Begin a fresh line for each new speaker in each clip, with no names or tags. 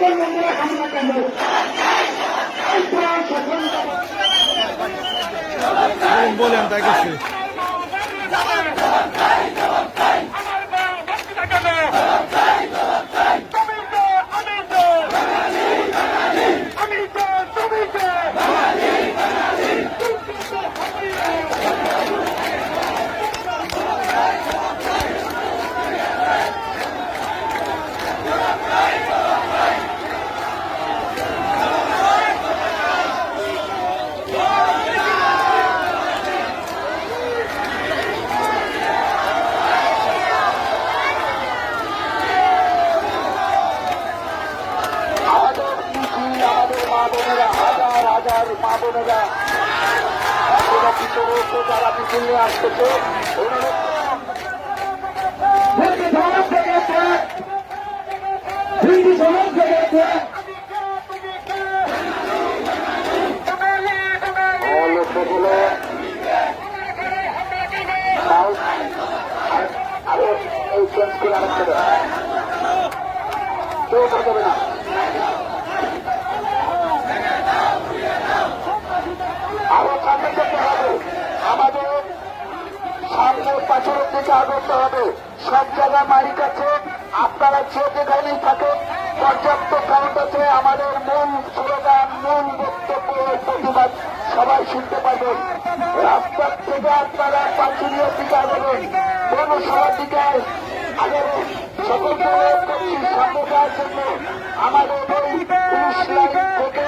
ISKCON মন্দিরে হামলা কেন
বলেন তাই কিছু
আমাদের শিশু আমাদের মা বোনেরা হাজার মা বোনেরা যারা মিছিল নিয়ে আসতেছে অনুরোধ সমাজ আছে লোকগুলো আরও এই চেঞ্জ করে আরেকটা দেয়। কেউ করবে না আরও সামনে যেতে হবে আমাদের সামনে পাথরের দিকে হবে। সব জায়গায় মাইক আছে, আপনারা যে যেখানেই থাকেন, পর্যাপ্ত কাউন্ট আছে, আমাদের মূল স্লোগান মূল বক্তব্য প্রতিবাদ সবাই শুনতে পারবেন রাস্তার থেকে আপনারা পাঁচুরিয়ার দিকে আগাবেন পৌরসভার দিকে আগাবেন। সকলকে সামনে জন্য আমাদের থেকে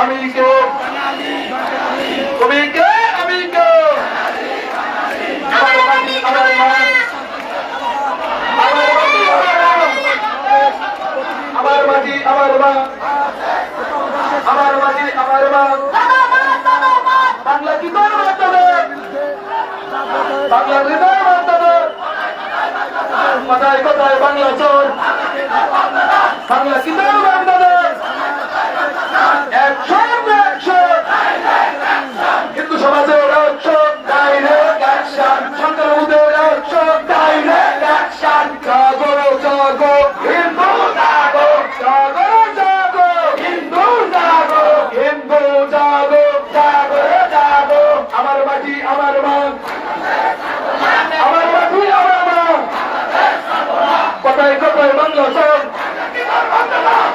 আমি কে কবি কে আমি কে আমার মাটি আমার মা। আমার মাটি আমার মা। বাংলা কি তোর মাধ্যমে বাংলা হৃদয় মাধ্যমে কোথায় কোথায় বাংলা চোর বাংলা কি বাংলা সব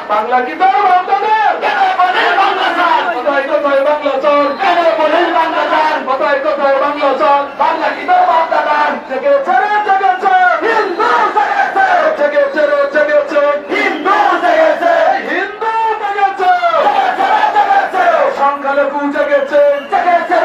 বাংলা কি তোর বান্ধবের কোথায় কোথায় বাংলা চল। কোথায় কোথায় বাংলা চল। বাংলা কি তোর বান্দাদার জেগেছে রে জেগেছে হিন্দু জেগেছে জেগেছে রে জেগেছে হিন্দু জেগেছে হিন্দু জেগেছে সংখ্যালঘু জেগেছে জেগেছে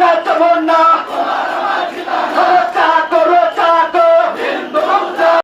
যখন না।